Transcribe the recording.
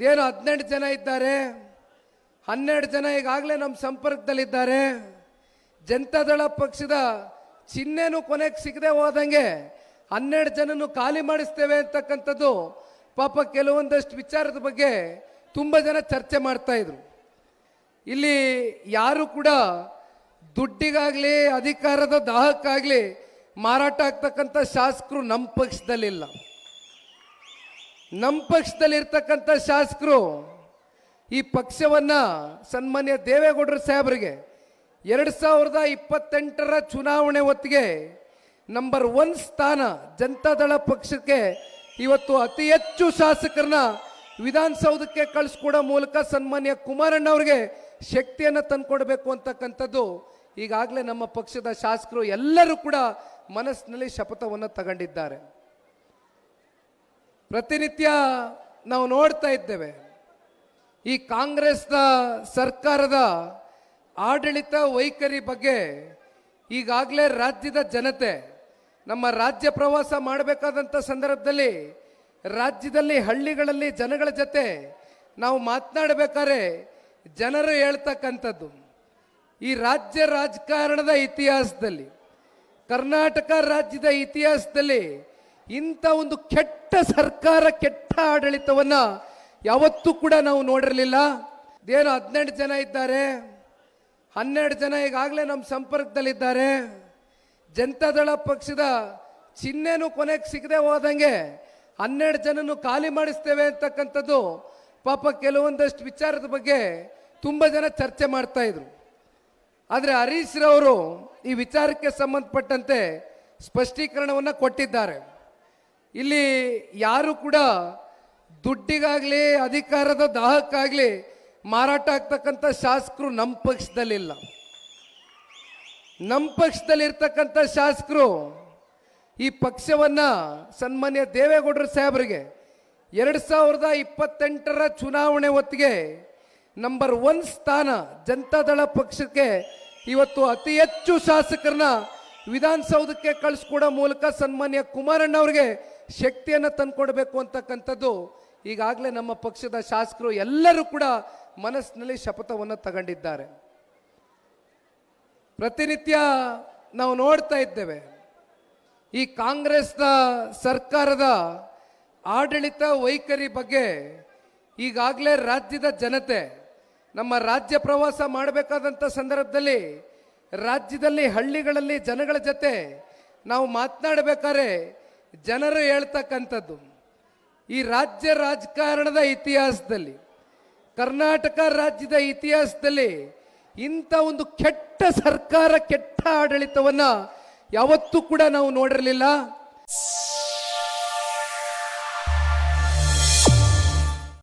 ಏನು ಹದಿನೆಂಟು ಜನ ಇದ್ದಾರೆ? ಹನ್ನೆರಡು ಜನ ಈಗಾಗಲೇ ನಮ್ಮ ಸಂಪರ್ಕದಲ್ಲಿದ್ದಾರೆ. ಜನತಾದಳ ಪಕ್ಷದ ಚಿಹ್ನೆನೂ ಕೊನೆಗೆ ಸಿಗದೆ ಹೋದಂಗೆ ಹನ್ನೆರಡು ಜನನು ಖಾಲಿ ಮಾಡಿಸ್ತೇವೆ ಅಂತಕ್ಕಂಥದ್ದು ಪಾಪ ಕೆಲವೊಂದಷ್ಟು ವಿಚಾರದ ಬಗ್ಗೆ ತುಂಬ ಜನ ಚರ್ಚೆ ಮಾಡ್ತಾ ಇದ್ರು. ಇಲ್ಲಿ ಯಾರು ಕೂಡ ದುಡ್ಡಿಗಾಗಲಿ, ಅಧಿಕಾರದ ದಾಹಕ್ಕಾಗಲಿ ಮಾರಾಟ ಆಗ್ತಕ್ಕಂಥ ಶಾಸಕರು ನಮ್ಮ ಪಕ್ಷದಲ್ಲಿಲ್ಲ. ನಮ್ಮ ಪಕ್ಷದಲ್ಲಿರ್ತಕ್ಕಂಥ ಶಾಸಕರು ಈ ಪಕ್ಷವನ್ನ ಸನ್ಮಾನ್ಯ ದೇವೇಗೌಡರು ಸಾಹೇಬರಿಗೆ ಎರಡು ಸಾವಿರದ ಇಪ್ಪತ್ತೆಂಟರ ಚುನಾವಣೆ ಹೊತ್ತಿಗೆ ನಂಬರ್ ಒನ್ ಸ್ಥಾನ ಜನತಾದಳ ಪಕ್ಷಕ್ಕೆ ಇವತ್ತು ಅತಿ ಹೆಚ್ಚು ಶಾಸಕರನ್ನ ವಿಧಾನಸೌಧಕ್ಕೆ ಕಳಿಸ್ಕೊಡೋ ಮೂಲಕ ಸನ್ಮಾನ್ಯ ಕುಮಾರಣ್ಣ ಅವರಿಗೆ ಶಕ್ತಿಯನ್ನು ತಂದ್ಕೊಡ್ಬೇಕು ಅಂತಕ್ಕಂಥದ್ದು ಈಗಾಗಲೇ ನಮ್ಮ ಪಕ್ಷದ ಶಾಸಕರು ಎಲ್ಲರೂ ಕೂಡ ಮನಸ್ಸಿನಲ್ಲಿ ಶಪಥವನ್ನು ತಗೊಂಡಿದ್ದಾರೆ. ಪ್ರತಿನಿತ್ಯ ನಾವು ನೋಡ್ತಾ ಇದ್ದೇವೆ. ಈ ಕಾಂಗ್ರೆಸ್ನ ಸರ್ಕಾರದ ಆಡಳಿತ ವೈಖರಿ ಬಗ್ಗೆ ಈಗಾಗಲೇ ರಾಜ್ಯದ ಜನತೆ, ನಮ್ಮ ರಾಜ್ಯ ಪ್ರವಾಸ ಮಾಡಬೇಕಾದಂಥ ಸಂದರ್ಭದಲ್ಲಿ ರಾಜ್ಯದಲ್ಲಿ ಹಳ್ಳಿಗಳಲ್ಲಿ ಜನಗಳ ಜೊತೆ ನಾವು ಮಾತನಾಡಬೇಕಾದ್ರೆ ಜನರು ಹೇಳ್ತಕ್ಕಂಥದ್ದು. ಈ ರಾಜ್ಯ ರಾಜಕಾರಣದ ಇತಿಹಾಸದಲ್ಲಿ, ಕರ್ನಾಟಕ ರಾಜ್ಯದ ಇತಿಹಾಸದಲ್ಲಿ ಇಂಥ ಒಂದು ಕೆಟ್ಟ ಸರ್ಕಾರ, ಕೆಟ್ಟ ಆಡಳಿತವನ್ನ ಯಾವತ್ತೂ ಕೂಡ ನಾವು ನೋಡಿರಲಿಲ್ಲ. ಏನು ಹದಿನೆಂಟು ಜನ ಇದ್ದಾರೆ. ಹನ್ನೆರಡು ಜನ ಈಗಾಗಲೇ ನಮ್ಮ ಸಂಪರ್ಕದಲ್ಲಿದ್ದಾರೆ. ಜನತಾದಳ ಪಕ್ಷದ ಚಿಹ್ನೆನೂ ಕೊನೆಗೆ ಸಿಗದೆ ಹೋದಂಗೆ ಹನ್ನೆರಡು ಜನನು ಖಾಲಿ ಮಾಡಿಸ್ತೇವೆ ಅಂತಕ್ಕಂಥದ್ದು ಪಾಪ ಕೆಲವೊಂದಷ್ಟು ವಿಚಾರದ ಬಗ್ಗೆ ತುಂಬ ಜನ ಚರ್ಚೆ ಮಾಡ್ತಾ ಇದ್ರು. ಆದರೆ ಹರೀಶ್ರವರು ಈ ವಿಚಾರಕ್ಕೆ ಸಂಬಂಧಪಟ್ಟಂತೆ ಸ್ಪಷ್ಟೀಕರಣವನ್ನು ಕೊಟ್ಟಿದ್ದಾರೆ. ಇಲ್ಲಿ ಯಾರು ಕೂಡ ದುಡ್ಡಿಗಾಗ್ಲಿ, ಅಧಿಕಾರದ ದಾಹಕ್ಕಾಗಲಿ ಮಾರಾಟ ಆಗ್ತಕ್ಕಂಥ ಶಾಸಕರು ನಮ್ಮ ಪಕ್ಷದಲ್ಲಿಲ್ಲ. ನಮ್ಮ ಪಕ್ಷದಲ್ಲಿರ್ತಕ್ಕಂಥ ಶಾಸಕರು ಈ ಪಕ್ಷವನ್ನ ಸನ್ಮಾನ್ಯ ದೇವೇಗೌಡರ ಸಾಹೇಬರಿಗೆ ಎರಡು ಸಾವಿರದ ಇಪ್ಪತ್ತೆಂಟರ ಚುನಾವಣೆ ಹೊತ್ತಿಗೆ ನಂಬರ್ ಒನ್ ಸ್ಥಾನ ಜನತಾದಳ ಪಕ್ಷಕ್ಕೆ ಇವತ್ತು ಅತಿ ಹೆಚ್ಚು ಶಾಸಕರನ್ನ ವಿಧಾನಸೌಧಕ್ಕೆ ಕಳಿಸ್ಕೊಡೋ ಮೂಲಕ ಸನ್ಮಾನ್ಯ ಕುಮಾರಣ್ಣ ಅವರಿಗೆ ಶಕ್ತಿಯನ್ನು ತಂದ್ಕೊಡ್ಬೇಕು ಅಂತಕ್ಕಂಥದ್ದು ಈಗಾಗಲೇ ನಮ್ಮ ಪಕ್ಷದ ಶಾಸಕರು ಎಲ್ಲರೂ ಕೂಡ ಮನಸ್ಸಿನಲ್ಲಿ ಶಪಥವನ್ನು ತಗೊಂಡಿದ್ದಾರೆ. ಪ್ರತಿನಿತ್ಯ ನಾವು ನೋಡ್ತಾ ಇದ್ದೇವೆ, ಈ ಕಾಂಗ್ರೆಸ್ನ ಸರ್ಕಾರದ ಆಡಳಿತ ವೈಖರಿ ಬಗ್ಗೆ ಈಗಾಗಲೇ ರಾಜ್ಯದ ಜನತೆ, ನಮ್ಮ ರಾಜ್ಯ ಪ್ರವಾಸ ಮಾಡಬೇಕಾದಂಥ ಸಂದರ್ಭದಲ್ಲಿ ರಾಜ್ಯದಲ್ಲಿ ಹಳ್ಳಿಗಳಲ್ಲಿ ಜನಗಳ ಜೊತೆ ನಾವು ಮಾತನಾಡಬೇಕಾದ್ರೆ ಜನರು ಹೇಳ್ತಕ್ಕಂಥದ್ದು, ಈ ರಾಜ್ಯ ರಾಜಕಾರಣದ ಇತಿಹಾಸದಲ್ಲಿ, ಕರ್ನಾಟಕ ರಾಜ್ಯದ ಇತಿಹಾಸದಲ್ಲಿ ಇಂಥ ಒಂದು ಕೆಟ್ಟ ಸರ್ಕಾರ, ಕೆಟ್ಟ ಆಡಳಿತವನ್ನು ಯಾವತ್ತೂ ಕೂಡ ನಾವು ನೋಡಿರಲಿಲ್ಲ.